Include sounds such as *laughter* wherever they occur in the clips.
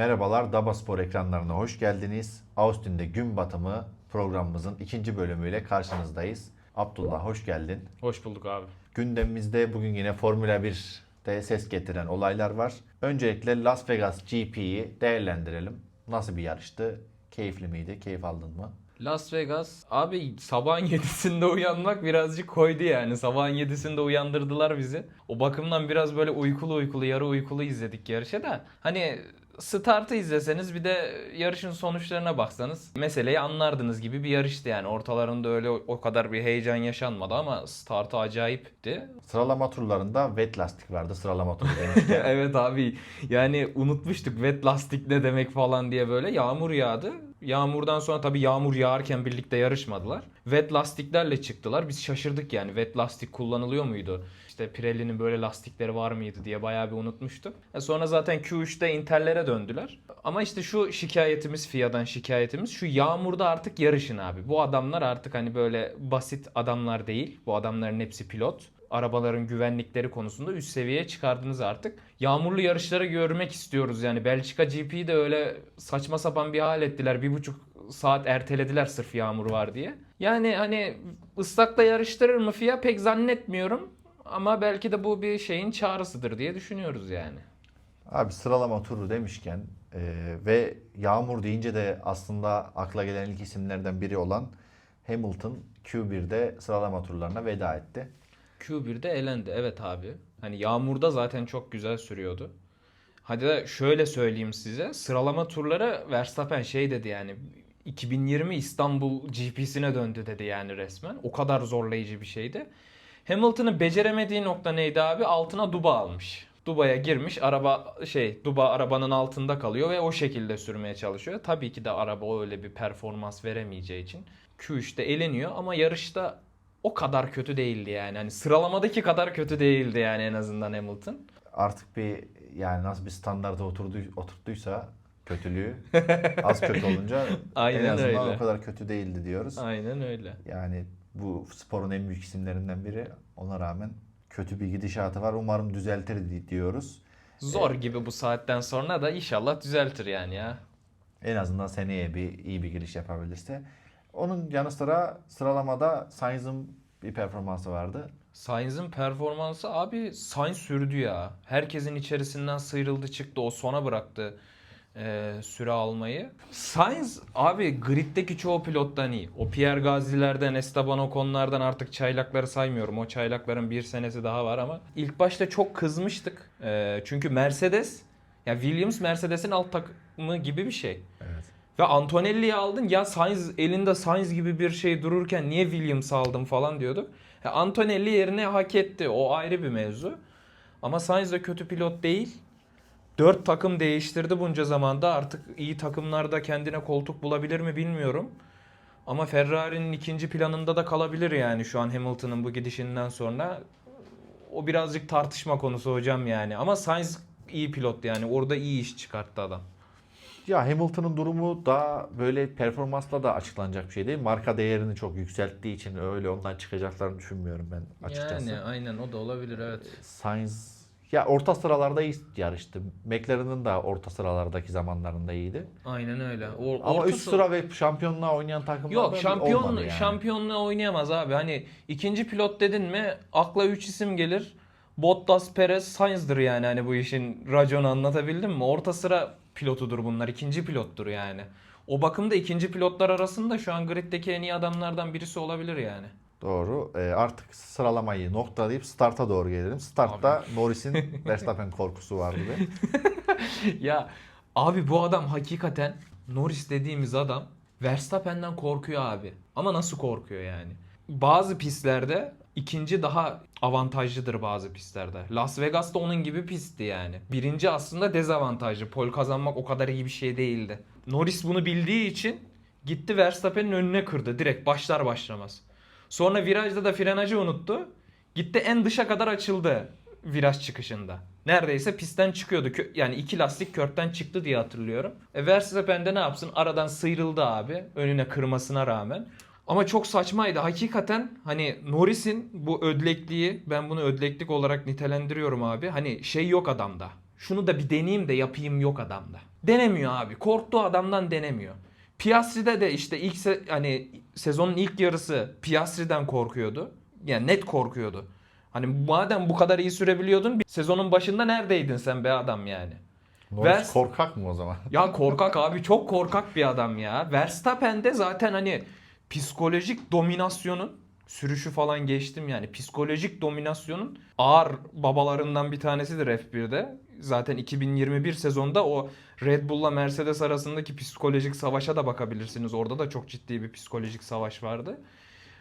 Merhabalar Daba Spor ekranlarına hoş geldiniz. Austin'de gün batımı programımızın ikinci bölümüyle karşınızdayız. Abdullah hoş geldin. Hoş bulduk abi. Gündemimizde bugün yine Formula 1'de ses getiren olaylar var. Öncelikle Las Vegas GP'yi değerlendirelim. Nasıl bir yarıştı? Keyifli miydi? Keyif aldın mı? Las Vegas abi sabahın *laughs* 7'sinde uyanmak birazcık koydu yani. Sabahın 7'sinde uyandırdılar bizi. O bakımdan biraz böyle uykulu uykulu yarı uykulu izledik yarışı da. Hani startı izleseniz bir de yarışın sonuçlarına baksanız meseleyi anlardınız gibi bir yarıştı yani. Ortalarında öyle o kadar bir heyecan yaşanmadı ama startı acayipti. Sıralama turlarında wet lastik vardı. Sıralama turu *laughs* evet abi yani unutmuştuk wet lastik ne demek falan diye böyle yağmur yağdı. Yağmurdan sonra tabii yağmur yağarken birlikte yarışmadılar. Wet lastiklerle çıktılar. Biz şaşırdık yani wet lastik kullanılıyor muydu? İşte Pirelli'nin böyle lastikleri var mıydı diye bayağı bir unutmuştuk. E sonra zaten Q3'te Inter'lere döndüler. Ama işte şu şikayetimiz FIA'dan şikayetimiz şu yağmurda artık yarışın abi. Bu adamlar artık hani böyle basit adamlar değil. Bu adamların hepsi pilot arabaların güvenlikleri konusunda üst seviyeye çıkardınız artık. Yağmurlu yarışları görmek istiyoruz yani. Belçika GP'yi de öyle saçma sapan bir hal ettiler. Bir buçuk saat ertelediler sırf yağmur var diye. Yani hani ıslakla yarıştırır mı FIA pek zannetmiyorum. Ama belki de bu bir şeyin çağrısıdır diye düşünüyoruz yani. Abi sıralama turu demişken e, ve yağmur deyince de aslında akla gelen ilk isimlerden biri olan Hamilton Q1'de sıralama turlarına veda etti. Q1'de elendi evet abi. Hani yağmurda zaten çok güzel sürüyordu. Hadi de şöyle söyleyeyim size. Sıralama turları Verstappen şey dedi yani 2020 İstanbul GP'sine döndü dedi yani resmen. O kadar zorlayıcı bir şeydi. Hamilton'ın beceremediği nokta neydi abi? Altına duba almış. Duba'ya girmiş. Araba şey Duba arabanın altında kalıyor ve o şekilde sürmeye çalışıyor. Tabii ki de araba öyle bir performans veremeyeceği için Q3'te eleniyor ama yarışta o kadar kötü değildi yani. Hani sıralamadaki kadar kötü değildi yani en azından Hamilton. Artık bir yani nasıl bir standarda oturdu, oturttuysa kötülüğü *laughs* az kötü olunca Aynen en azından öyle. o kadar kötü değildi diyoruz. Aynen öyle. Yani bu sporun en büyük isimlerinden biri. Ona rağmen kötü bir gidişatı var. Umarım düzeltir di- diyoruz. Zor gibi bu saatten sonra da inşallah düzeltir yani ya. En azından seneye bir iyi bir giriş yapabilirse. Onun yanı sıra sıralamada Sainz'ın bir performansı vardı. Sainz'in performansı abi Sainz sürdü ya. Herkesin içerisinden sıyrıldı çıktı. O sona bıraktı e, süre almayı. Sainz abi griddeki çoğu pilottan iyi. O Pierre Gasly'lerden, Esteban Ocon'lardan artık çaylakları saymıyorum. O çaylakların bir senesi daha var ama ilk başta çok kızmıştık. E, çünkü Mercedes ya Williams Mercedes'in alt takımı gibi bir şey. Evet. Ve Antonelli'yi aldın ya Sainz elinde Sainz gibi bir şey dururken niye Williams aldın falan diyorduk. Ya Antonelli yerine hak etti. O ayrı bir mevzu. Ama Sainz de kötü pilot değil. Dört takım değiştirdi bunca zamanda. Artık iyi takımlarda kendine koltuk bulabilir mi bilmiyorum. Ama Ferrari'nin ikinci planında da kalabilir yani şu an Hamilton'ın bu gidişinden sonra. O birazcık tartışma konusu hocam yani. Ama Sainz iyi pilot yani. Orada iyi iş çıkarttı adam. Ya Hamilton'ın durumu daha böyle performansla da açıklanacak bir şey değil. Marka değerini çok yükselttiği için öyle ondan çıkacaklarını düşünmüyorum ben açıkçası. Yani aynen o da olabilir evet. Sainz ya orta sıralarda iyi yarıştı. McLaren'ın da orta sıralardaki zamanlarında iyiydi. Aynen öyle. O, Ama üst sıra- sıra ve şampiyonluğa oynayan takımlar Yok şampiyon yani. şampiyonluğa oynayamaz abi. Hani ikinci pilot dedin mi akla 3 isim gelir. Bottas, Perez, Sainz'dır yani hani bu işin raconu anlatabildim mi? Orta sıra pilotudur bunlar. ikinci pilottur yani. O bakımda ikinci pilotlar arasında şu an griddeki en iyi adamlardan birisi olabilir yani. Doğru. Ee, artık sıralamayı noktalayıp starta doğru gelelim. Startta Norris'in *laughs* Verstappen korkusu vardı. Be. *laughs* ya abi bu adam hakikaten Norris dediğimiz adam Verstappen'den korkuyor abi. Ama nasıl korkuyor yani? Bazı pistlerde ikinci daha avantajlıdır bazı pistlerde. Las Vegas'ta onun gibi pistti yani. Birinci aslında dezavantajlı. Pol kazanmak o kadar iyi bir şey değildi. Norris bunu bildiği için gitti Verstappen'in önüne kırdı direkt başlar başlamaz. Sonra virajda da frenajı unuttu. Gitti en dışa kadar açıldı viraj çıkışında. Neredeyse pistten çıkıyordu. Yani iki lastik körtten çıktı diye hatırlıyorum. E Verstappen de ne yapsın? Aradan sıyrıldı abi. Önüne kırmasına rağmen. Ama çok saçmaydı. Hakikaten hani Norris'in bu ödlekliği ben bunu ödleklik olarak nitelendiriyorum abi. Hani şey yok adamda. şunu da bir deneyeyim de yapayım yok adamda. Denemiyor abi. Korktuğu adamdan denemiyor. Piastri'de de işte ilk se- hani sezonun ilk yarısı Piastri'den korkuyordu. Yani net korkuyordu. Hani madem bu kadar iyi sürebiliyordun sezonun başında neredeydin sen be adam yani? Norris Vers- korkak mı o zaman? *laughs* Ya korkak abi çok korkak bir adam ya. Verstappen de zaten hani psikolojik dominasyonun sürüşü falan geçtim yani. Psikolojik dominasyonun ağır babalarından bir tanesidir F1'de. Zaten 2021 sezonda o Red Bull'la Mercedes arasındaki psikolojik savaşa da bakabilirsiniz. Orada da çok ciddi bir psikolojik savaş vardı.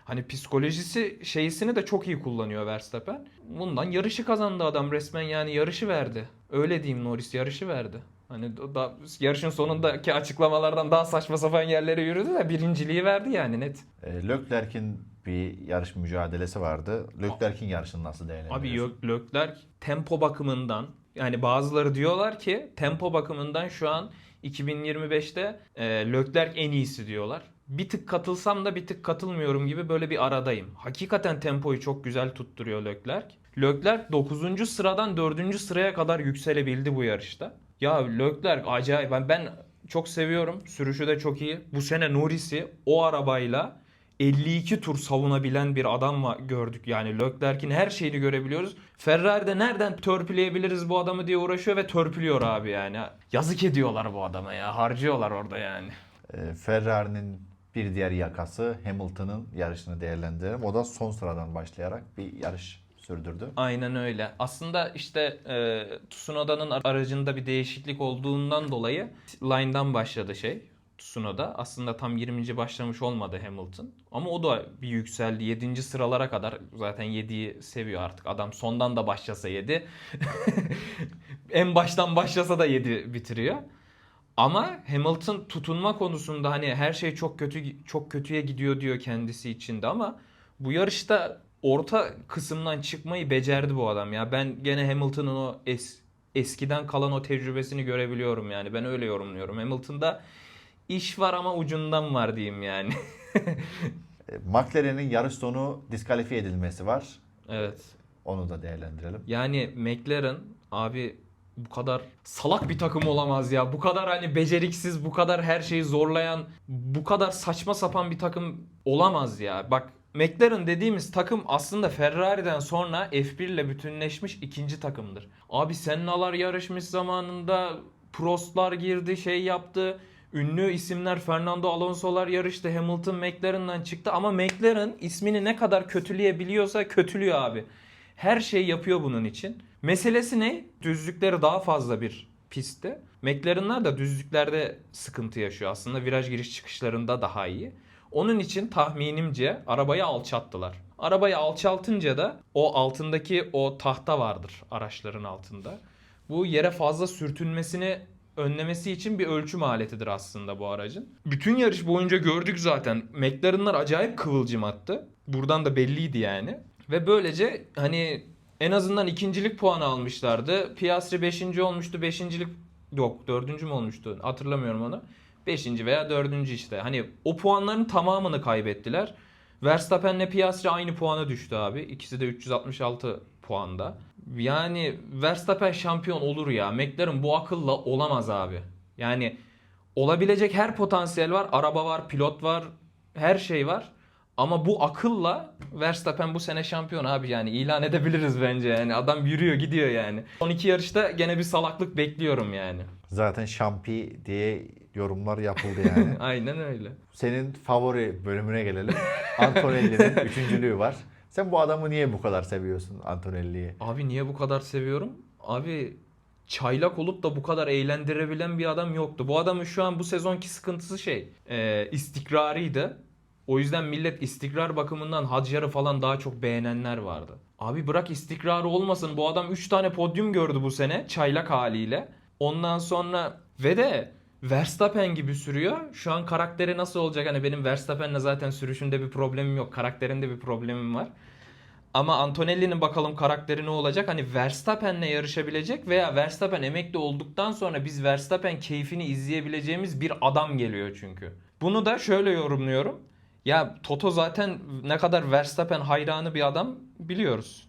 Hani psikolojisi şeysini de çok iyi kullanıyor Verstappen. Bundan yarışı kazandı adam resmen yani yarışı verdi. Öyle diyeyim Norris yarışı verdi. Hani da, yarışın sonundaki açıklamalardan daha saçma sapan yerlere yürüdü de birinciliği verdi yani net. E, Leclerc'in bir yarış mücadelesi vardı. Leclerc'in yarışını nasıl Abi değerlendiriyorsun? Lö- Leclerc tempo bakımından yani bazıları diyorlar ki tempo bakımından şu an 2025'te e, Leclerc en iyisi diyorlar. Bir tık katılsam da bir tık katılmıyorum gibi böyle bir aradayım. Hakikaten tempoyu çok güzel tutturuyor Leclerc. Leclerc 9. sıradan 4. sıraya kadar yükselebildi bu yarışta. Ya Leclerc acayip. Ben, ben çok seviyorum. Sürüşü de çok iyi. Bu sene Norris'i o arabayla 52 tur savunabilen bir adam var gördük. Yani Leclerc'in her şeyini görebiliyoruz. Ferrari'de nereden törpüleyebiliriz bu adamı diye uğraşıyor ve törpülüyor abi yani. Yazık ediyorlar bu adama ya. Harcıyorlar orada yani. E, Ferrari'nin bir diğer yakası Hamilton'ın yarışını değerlendirelim. O da son sıradan başlayarak bir yarış sürdürdü. Aynen öyle. Aslında işte e, Tsunoda'nın aracında bir değişiklik olduğundan dolayı line'dan başladı şey. Tsunoda. Aslında tam 20. başlamış olmadı Hamilton. Ama o da bir yükseldi. 7. sıralara kadar zaten 7'yi seviyor artık. Adam sondan da başlasa 7. *laughs* en baştan başlasa da 7 bitiriyor. Ama Hamilton tutunma konusunda hani her şey çok kötü çok kötüye gidiyor diyor kendisi içinde ama bu yarışta orta kısımdan çıkmayı becerdi bu adam ya. Ben gene Hamilton'ın o es, eskiden kalan o tecrübesini görebiliyorum yani. Ben öyle yorumluyorum. Hamilton'da iş var ama ucundan var diyeyim yani. *laughs* E, McLaren'in yarış sonu diskalifiye edilmesi var. evet. Onu da değerlendirelim. Yani McLaren abi bu kadar salak bir takım olamaz ya. Bu kadar hani beceriksiz, bu kadar her şeyi zorlayan, bu kadar saçma sapan bir takım olamaz ya. Bak McLaren dediğimiz takım aslında Ferrari'den sonra F1 ile bütünleşmiş ikinci takımdır. Abi Senna'lar yarışmış zamanında, Prost'lar girdi, şey yaptı. Ünlü isimler Fernando Alonso'lar yarıştı. Hamilton McLaren'dan çıktı ama McLaren ismini ne kadar kötüleyebiliyorsa kötülüyor abi. Her şey yapıyor bunun için. Meselesi ne? Düzlükleri daha fazla bir pistte. McLaren'lar da düzlüklerde sıkıntı yaşıyor. Aslında viraj giriş çıkışlarında daha iyi. Onun için tahminimce arabayı alçalttılar. Arabayı alçaltınca da o altındaki o tahta vardır araçların altında. Bu yere fazla sürtünmesini önlemesi için bir ölçüm aletidir aslında bu aracın. Bütün yarış boyunca gördük zaten. McLaren'lar acayip kıvılcım attı. Buradan da belliydi yani. Ve böylece hani en azından ikincilik puanı almışlardı. Piastri 5. olmuştu. Beşincilik yok dördüncü mü olmuştu hatırlamıyorum onu. Beşinci veya dördüncü işte. Hani o puanların tamamını kaybettiler. Verstappen'le Piastri aynı puana düştü abi. İkisi de 366 puanda. Yani Verstappen şampiyon olur ya. McLaren bu akılla olamaz abi. Yani olabilecek her potansiyel var. Araba var, pilot var, her şey var. Ama bu akılla Verstappen bu sene şampiyon abi yani ilan edebiliriz bence yani. Adam yürüyor gidiyor yani. Son iki yarışta gene bir salaklık bekliyorum yani. Zaten şampi diye yorumlar yapıldı yani. *laughs* Aynen öyle. Senin favori bölümüne gelelim. Antonelli'nin *laughs* üçüncülüğü var. Sen bu adamı niye bu kadar seviyorsun Antonelli'yi? Abi niye bu kadar seviyorum? Abi çaylak olup da bu kadar eğlendirebilen bir adam yoktu. Bu adamın şu an bu sezonki sıkıntısı şey e, istikrarıydı. O yüzden millet istikrar bakımından Hadjar'ı falan daha çok beğenenler vardı. Abi bırak istikrarı olmasın. Bu adam 3 tane podyum gördü bu sene çaylak haliyle. Ondan sonra ve de Verstappen gibi sürüyor. Şu an karakteri nasıl olacak? Hani benim Verstappen'le zaten sürüşünde bir problemim yok. Karakterinde bir problemim var. Ama Antonelli'nin bakalım karakteri ne olacak? Hani Verstappen'le yarışabilecek veya Verstappen emekli olduktan sonra biz Verstappen keyfini izleyebileceğimiz bir adam geliyor çünkü. Bunu da şöyle yorumluyorum. Ya Toto zaten ne kadar Verstappen hayranı bir adam biliyoruz.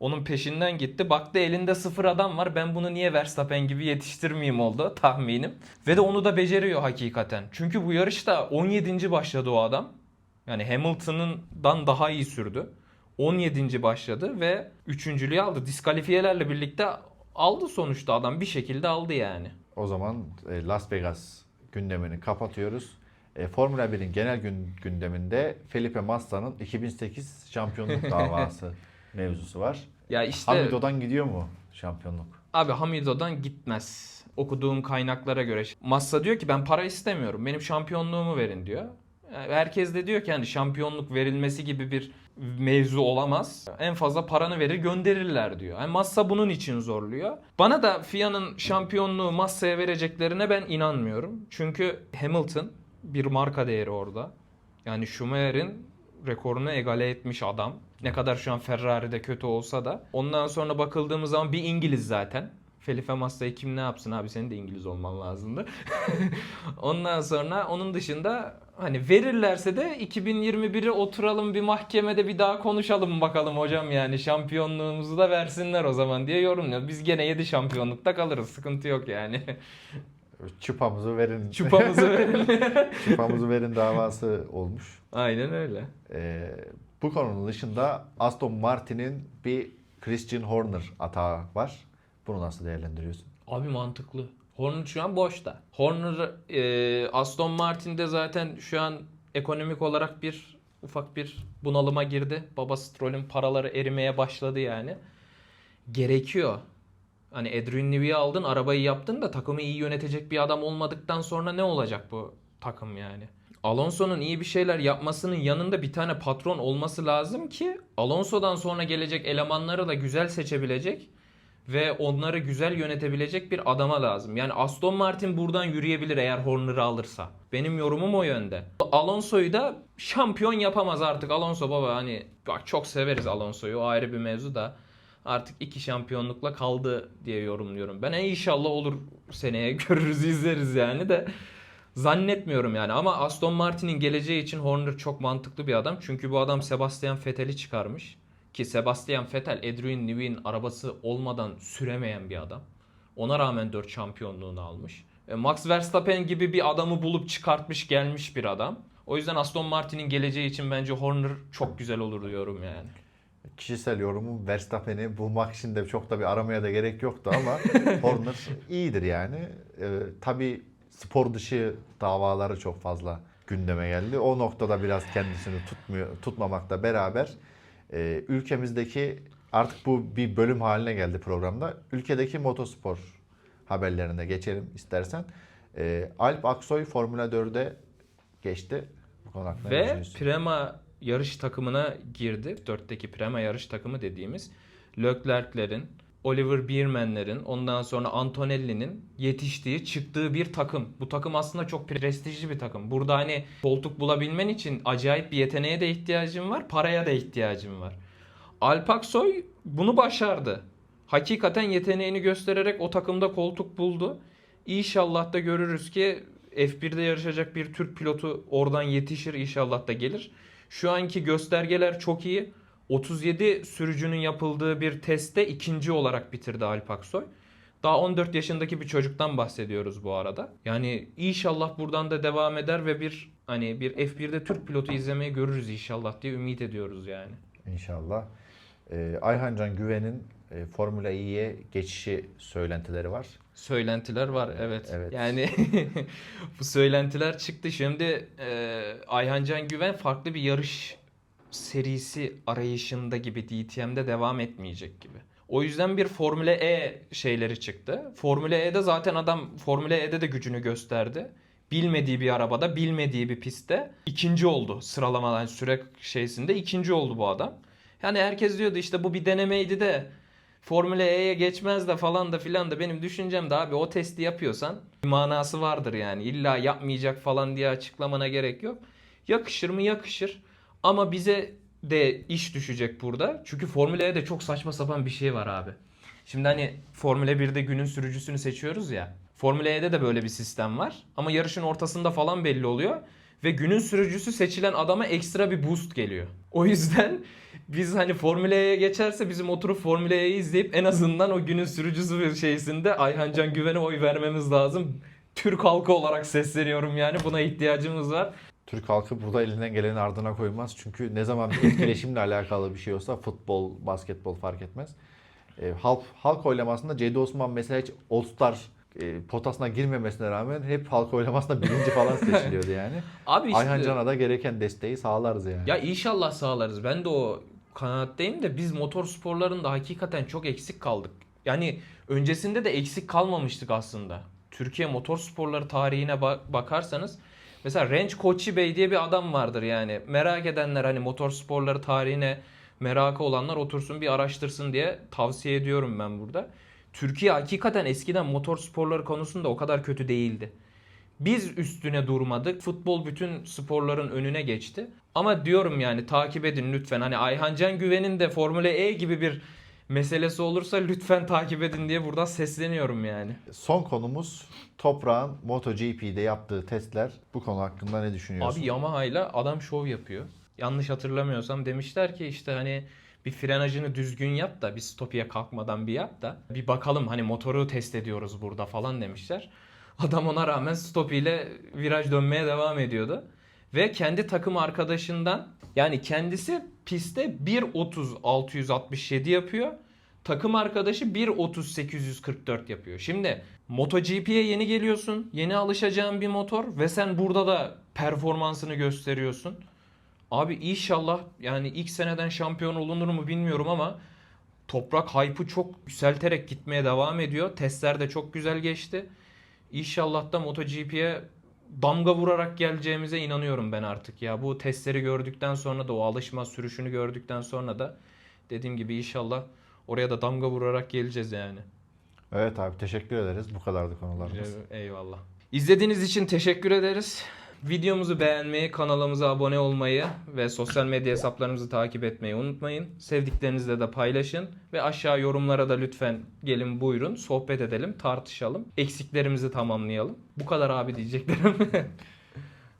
Onun peşinden gitti. Baktı elinde sıfır adam var. Ben bunu niye Verstappen gibi yetiştirmeyeyim oldu tahminim. Ve de onu da beceriyor hakikaten. Çünkü bu yarışta 17. başladı o adam. Yani Hamilton'dan daha iyi sürdü. 17. başladı ve üçüncülüğü aldı. Diskalifiyelerle birlikte aldı sonuçta adam. Bir şekilde aldı yani. O zaman e, Las Vegas gündemini kapatıyoruz. E, Formula 1'in genel gün, gündeminde Felipe Massa'nın 2008 şampiyonluk *laughs* davası mevzusu var. Ya işte Hamido'dan gidiyor mu şampiyonluk? Abi Hamido'dan gitmez. Okuduğum kaynaklara göre. Massa diyor ki ben para istemiyorum. Benim şampiyonluğumu verin diyor. Yani herkes de diyor ki hani şampiyonluk verilmesi gibi bir mevzu olamaz. En fazla paranı verir gönderirler diyor. Yani Massa bunun için zorluyor. Bana da FIA'nın şampiyonluğu Massa'ya vereceklerine ben inanmıyorum. Çünkü Hamilton bir marka değeri orada. Yani Schumacher'in rekorunu egale etmiş adam. Ne kadar şu an Ferrari'de kötü olsa da. Ondan sonra bakıldığımız zaman bir İngiliz zaten. Felipe Massa'yı kim ne yapsın abi senin de İngiliz olman lazımdı. *laughs* Ondan sonra onun dışında hani verirlerse de 2021'i oturalım bir mahkemede bir daha konuşalım bakalım hocam yani şampiyonluğumuzu da versinler o zaman diye yorumluyor. Biz gene 7 şampiyonlukta kalırız sıkıntı yok yani. *laughs* Çupamızı verin. Çupamızı *laughs* verin. Çupamızı verin davası olmuş. Aynen öyle. E, bu konunun dışında Aston Martin'in bir Christian Horner atağı var. Bunu nasıl değerlendiriyorsun? Abi mantıklı. Horner şu an boşta. Horner e, Aston Martin'de zaten şu an ekonomik olarak bir ufak bir bunalıma girdi. Baba Stroll'ün paraları erimeye başladı yani. Gerekiyor. Hani Adrian Newey'i aldın, arabayı yaptın da takımı iyi yönetecek bir adam olmadıktan sonra ne olacak bu takım yani? Alonso'nun iyi bir şeyler yapmasının yanında bir tane patron olması lazım ki Alonso'dan sonra gelecek elemanları da güzel seçebilecek ve onları güzel yönetebilecek bir adama lazım. Yani Aston Martin buradan yürüyebilir eğer Horner'ı alırsa. Benim yorumum o yönde. Alonso'yu da şampiyon yapamaz artık. Alonso baba hani bak çok severiz Alonso'yu o ayrı bir mevzu da artık iki şampiyonlukla kaldı diye yorumluyorum. Ben e, inşallah olur seneye *laughs* görürüz izleriz yani de zannetmiyorum yani ama Aston Martin'in geleceği için Horner çok mantıklı bir adam. Çünkü bu adam Sebastian Vettel'i çıkarmış. Ki Sebastian Vettel Adrian Newey'in arabası olmadan süremeyen bir adam. Ona rağmen 4 şampiyonluğunu almış. E, Max Verstappen gibi bir adamı bulup çıkartmış gelmiş bir adam. O yüzden Aston Martin'in geleceği için bence Horner çok güzel olur diyorum yani. Kişisel yorumum Verstappen'i bulmak için de çok da bir aramaya da gerek yoktu ama *laughs* Horner iyidir yani. Ee, tabii spor dışı davaları çok fazla gündeme geldi. O noktada biraz kendisini tutmuyor, tutmamakla beraber e, ülkemizdeki artık bu bir bölüm haline geldi programda. Ülkedeki motospor haberlerine geçelim istersen. E, Alp Aksoy Formula 4'e geçti. Bu konu Ve? Prema yarış takımına girdi. 4'teki Prema yarış takımı dediğimiz Leclerc'lerin, Oliver Bierman'lerin, ondan sonra Antonelli'nin yetiştiği, çıktığı bir takım. Bu takım aslında çok prestijli bir takım. Burada hani koltuk bulabilmen için acayip bir yeteneğe de ihtiyacın var, paraya da ihtiyacın var. Alp Aksoy bunu başardı. Hakikaten yeteneğini göstererek o takımda koltuk buldu. İnşallah da görürüz ki F1'de yarışacak bir Türk pilotu oradan yetişir inşallah da gelir. Şu anki göstergeler çok iyi. 37 sürücünün yapıldığı bir testte ikinci olarak bitirdi Alp Aksoy. Daha 14 yaşındaki bir çocuktan bahsediyoruz bu arada. Yani inşallah buradan da devam eder ve bir hani bir F1'de Türk pilotu izlemeyi görürüz inşallah diye ümit ediyoruz yani. İnşallah. Ee, Ayhan Can Güven'in e, Formula E'ye geçişi söylentileri var. Söylentiler var evet. Evet. Yani *laughs* bu söylentiler çıktı. Şimdi e, Ayhan Can Güven farklı bir yarış serisi arayışında gibi DTM'de devam etmeyecek gibi. O yüzden bir Formula E şeyleri çıktı. Formula E'de zaten adam Formula E'de de gücünü gösterdi. Bilmediği bir arabada, bilmediği bir pistte ikinci oldu. Sıralamadan süre şeysinde ikinci oldu bu adam. Yani herkes diyordu işte bu bir denemeydi de Formula E'ye geçmez de falan da filan da benim düşüncem de abi o testi yapıyorsan bir manası vardır yani. İlla yapmayacak falan diye açıklamana gerek yok. Yakışır mı yakışır ama bize de iş düşecek burada. Çünkü Formula E'de çok saçma sapan bir şey var abi. Şimdi hani Formula 1'de günün sürücüsünü seçiyoruz ya. Formula E'de de böyle bir sistem var. Ama yarışın ortasında falan belli oluyor. Ve günün sürücüsü seçilen adama ekstra bir boost geliyor. O yüzden Biz hani Formula E'ye geçerse bizim oturup Formula E'yi izleyip en azından o günün sürücüsü bir şeysinde Ayhan Can Güven'e oy vermemiz lazım. Türk halkı olarak sesleniyorum yani buna ihtiyacımız var. Türk halkı burada elinden geleni ardına koymaz. Çünkü ne zaman bir etkileşimle *laughs* alakalı bir şey olsa futbol, basketbol fark etmez. E, halk, halk oylamasında Cedi Osman mesela hiç All Star e, potasına girmemesine rağmen hep halk oylamasında birinci falan *laughs* seçiliyordu yani. Abi işte Ayhan Can'a da gereken desteği sağlarız yani. ya inşallah sağlarız. Ben de o kanaatteyim de biz motor sporlarında hakikaten çok eksik kaldık. Yani öncesinde de eksik kalmamıştık aslında. Türkiye motor sporları tarihine ba- bakarsanız mesela Range Koçi Bey diye bir adam vardır yani. Merak edenler hani motor sporları tarihine merakı olanlar otursun bir araştırsın diye tavsiye ediyorum ben burada. Türkiye hakikaten eskiden motor sporları konusunda o kadar kötü değildi. Biz üstüne durmadık. Futbol bütün sporların önüne geçti. Ama diyorum yani takip edin lütfen. Hani Ayhan Can Güven'in de Formula E gibi bir meselesi olursa lütfen takip edin diye buradan sesleniyorum yani. Son konumuz Toprağ'ın MotoGP'de yaptığı testler. Bu konu hakkında ne düşünüyorsun? Abi Yamaha ile adam şov yapıyor. Yanlış hatırlamıyorsam demişler ki işte hani bir frenajını düzgün yap da bir stopiye kalkmadan bir yap da bir bakalım hani motoru test ediyoruz burada falan demişler. Adam ona rağmen stopiyle viraj dönmeye devam ediyordu. Ve kendi takım arkadaşından yani kendisi pistte 1.30 667 yapıyor. Takım arkadaşı 1.30 844 yapıyor. Şimdi MotoGP'ye yeni geliyorsun. Yeni alışacağın bir motor ve sen burada da performansını gösteriyorsun. Abi inşallah yani ilk seneden şampiyon olunur mu bilmiyorum ama Toprak hype'ı çok yükselterek gitmeye devam ediyor. Testler de çok güzel geçti. İnşallah da MotoGP'ye damga vurarak geleceğimize inanıyorum ben artık ya. Bu testleri gördükten sonra da o alışma sürüşünü gördükten sonra da dediğim gibi inşallah oraya da damga vurarak geleceğiz yani. Evet abi teşekkür ederiz. Bu kadardı konularımız. Eyvallah. İzlediğiniz için teşekkür ederiz. Videomuzu beğenmeyi, kanalımıza abone olmayı ve sosyal medya hesaplarımızı takip etmeyi unutmayın. Sevdiklerinizle de paylaşın ve aşağı yorumlara da lütfen gelin buyurun sohbet edelim, tartışalım. Eksiklerimizi tamamlayalım. Bu kadar abi diyeceklerim. *laughs*